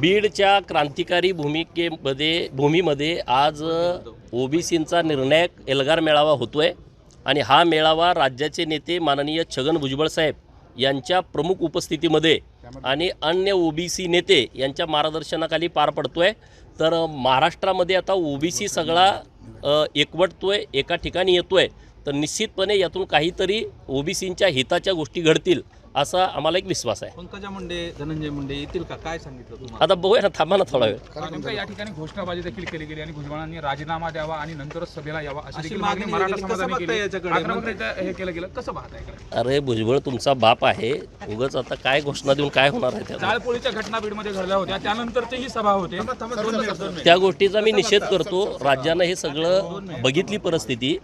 बीडच्या क्रांतिकारी भूमिकेमध्ये भूमीमध्ये आज ओबीसींचा निर्णायक एल्गार मेळावा होतोय आणि हा मेळावा राज्याचे नेते माननीय छगन भुजबळ साहेब यांच्या प्रमुख उपस्थितीमध्ये आणि अन्य ओबीसी नेते यांच्या मार्गदर्शनाखाली पार पडतोय. तर महाराष्ट्रामध्ये आता ओबीसी सगळा एकवटतो एकवटतोय एका ठिकाणी येतोय. तर निश्चितपणे यातून काहीतरी ओबीसींच्या हिताच्या गोष्टी घडतील असा आम्हाला एक विश्वास आहे पंकजा मुंडे धनंजय मुंडे येतील का काय सांगितलं तुम्हाला आता बघूया ना थांबा ना थोडा वेळ या ठिकाणी घोषणाबाजी देखील केली गेली आणि भुजबळांनी राजीनामा द्यावा आणि नंतरच सभेला यावा अशी देखील मागणी मराठा समाजाने केली हे केलं गेलं कसं पाहताय अरे भुजबळ तुमचा बाप आहे उगाच आता काय घोषणा देऊन काय होणार आहे जाळपोळीच्या घटना बीडमध्ये घडल्या होत्या त्यानंतरची ही सभा होते त्या गोष्टीचा मी निषेध करतो राज्यानं हे सगळं बघितली परिस्थिती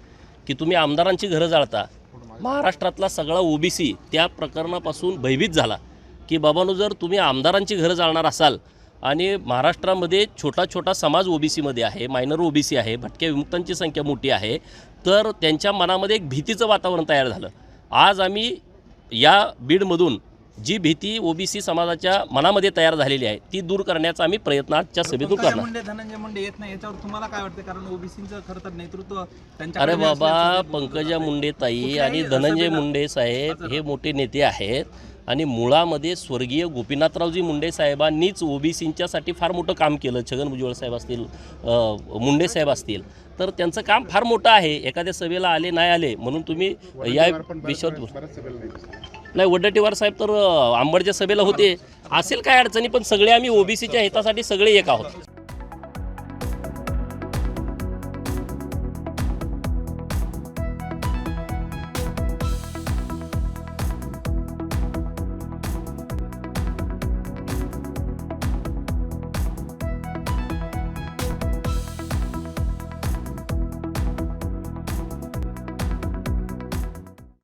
की तुम्ही आमदारांची घरं जाळता. महाराष्ट्रातला सगळा ओबीसी त्या प्रकरणापासून भयभीत झाला की बाबानो जर तुम्ही आमदारांची घरं जाळणार असाल आणि महाराष्ट्रामध्ये छोटा छोटा समाज ओबीसीमध्ये आहे मायनर ओबीसी आहे भटक्या विमुक्तांची संख्या मोठी आहे तर त्यांच्या मनामध्ये एक भीतीचं वातावरण तयार झालं. आज आम्ही या बीडमधून जी भीती ओबीसी समाजाच्या मनामध्ये तयार झालेली आहे ती दूर करण्याचा आम्ही प्रयत्न आजच्या सभेतून करणार. धनंजय मुंडे येत नाही याच्यावर तुम्हाला काय वाटतं? कारण ओबीसीचं खरं तर नेतृत्व अरे बाबा पंकजा मुंडे ताई आणि धनंजय मुंडे साहेब हे मोठे नेते आहेत. आणि मुळामध्ये स्वर्गीय गोपीनाथरावजी मुंडे साहेबांनीच ओबीसींच्यासाठी फार मोठं काम केलं. छगन भुजबळ साहेब असतील मुंडे साहेब असतील. तर त्यांचं काम फार मोठं आहे. एखाद्या सभेला आले नाही आले म्हणून तुम्ही या विषयावर नाही वडट्टीवार साहेब तर आंबडच्या सभेला होते. असेल काय अडचणी पण सगळे आम्ही ओबीसीच्या हितासाठी सगळे एक आहोत.